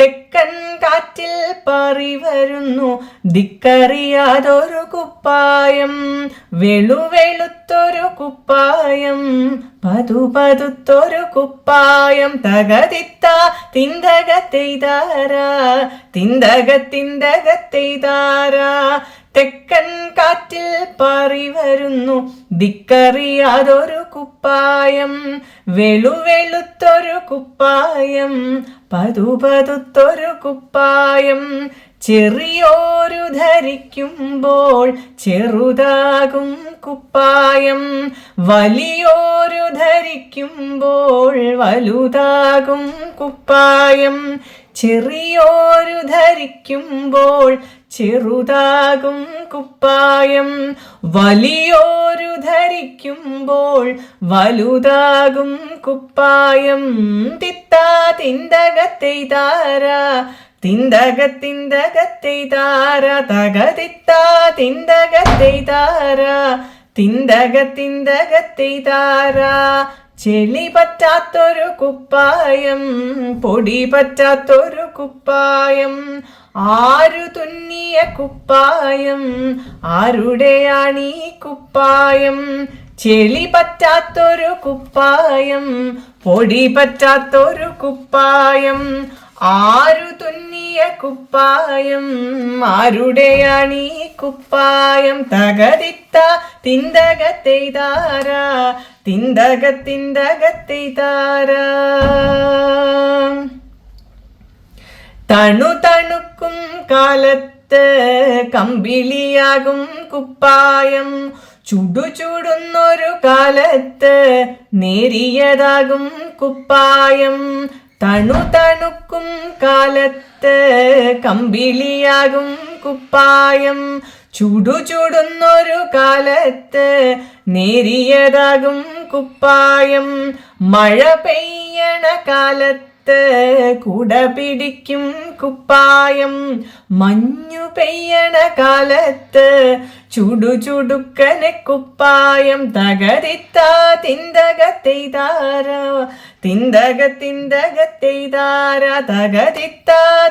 തെക്കൻ കാറ്റിൽ പറി വരുന്നു ദിക്കറിയാതൊരു കുപ്പായം വെളുവെളുത്തൊരു കുപ്പായം പതുപതുത്തൊരു കുപ്പായം. തകതിത്ത തിന്തകത്തെയ്താരാ തിന്തകത്തിന്തകത്തെയ്താരാ തെക്കൻ കാറ്റിൽ പാറി വരുന്നു ദിക്കറിയാതൊരു കുപ്പായം വെളുവെളുത്തൊരു കുപ്പായം പതുപതുത്തൊരു കുപ്പായം. ചെറിയോരു ധരിക്കുമ്പോൾ ചെറുതാകും കുപ്പായം. വലിയോരു ധരിക്കുമ്പോൾ വലുതാകും കുപ്പായം. ചെറിയോരു ധരിക്കുമ്പോൾ ചെറുതാകും കുപ്പായം. വലിയോരു ധരിക്കുമ്പോൾ വലുതാകും കുപ്പായം. തിത്താ തിന്തകത്തെ താര തിന്തകത്തിന്തകത്തെ താര തകതിത്താ തിന്തകത്തെയ്താരാ? തിന്തകത്തിന്തകത്തെയ്താര ചെളി പറ്റാത്തൊരു കുപ്പായം പൊടി പറ്റാത്തൊരു കുപ്പായം ആരു തുന്നിയ കുപ്പായം ആരുടെയാണീ കുപ്പായം? ചെളി പറ്റാത്തൊരു കുപ്പായം പൊടി പറ്റാത്തൊരു കുപ്പായം ആരു തുന്നിയ കുപ്പായം ആരുടെയാണീ കുപ്പായം തകതിത്ത തിന്തകത്തെയ്താരാ തിന്തകത്തിന്തകത്തെയ്താരാ തണു തണുക്കും കാലത്ത് കമ്പിളിയാകും കുപ്പായം ചുടു ചുടുന്നൊരു കാലത്ത് നേരിയതാകും കുപ്പായം. തണു തണുക്കും കാലത്ത് കമ്പിളിയാകും കുപ്പായം ചുടു ചുടുന്നൊരു കാലത്ത് നേരിയതാകും കുപ്പായം. മഴ പെയ്യണ കാലത്ത് കുട പിടിക്കും കുപ്പായം. മഞ്ഞു പെയ്യണ കാലത്ത് ചുടു ചുടുക്കനെ കുപ്പായം. തകതിത്ത തിന്തകത്തെയ്താര തിന്തക തിന്തകത്തെയ്താര തിന്തക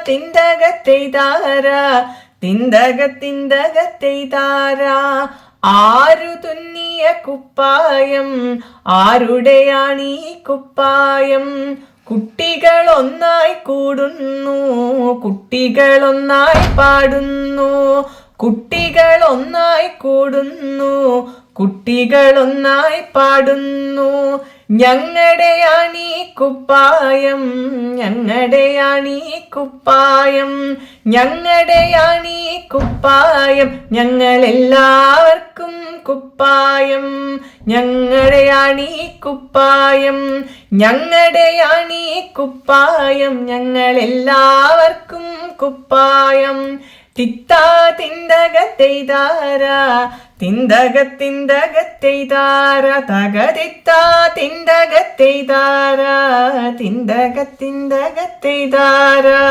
തിന്തകത്തെയ്താര തിന്തക തിന്തകത്തെയ്താര ആരു തുന്നിയ കുപ്പായം? ആരുടെയാണീ കുപ്പായം? കുട്ടികൾ ഒന്നായി കൂടുന്നു കുട്ടികൾ ഒന്നായി പാടുന്നു കുട്ടികൾ ഒന്നായി കൂടുന്നു കുട്ടികൾ ഒന്നായി പാടുന്നു. ഞങ്ങളുടെയാണീ കുപ്പായം ഞങ്ങളുടെയാണീ കുപ്പായം ഞങ്ങളുടെയാണീ കുപ്പായം ഞങ്ങളെല്ലാവർക്കും കുപ്പായം ഞങ്ങളുടെയാണീ കുപ്പായം ഞങ്ങളുടെയാണീ കുപ്പായം ഞങ്ങളെല്ലാവർക്കും കുപ്പായം. തിത്താ തിന്തകത്തെയ്താരാ? തിന്തകത്തിന്തകത്തെയ്താര തകതിത്താ തിന്തകത്തെയ്താരാ? തിന്തകത്തിന്തകത്തെയ്താരാ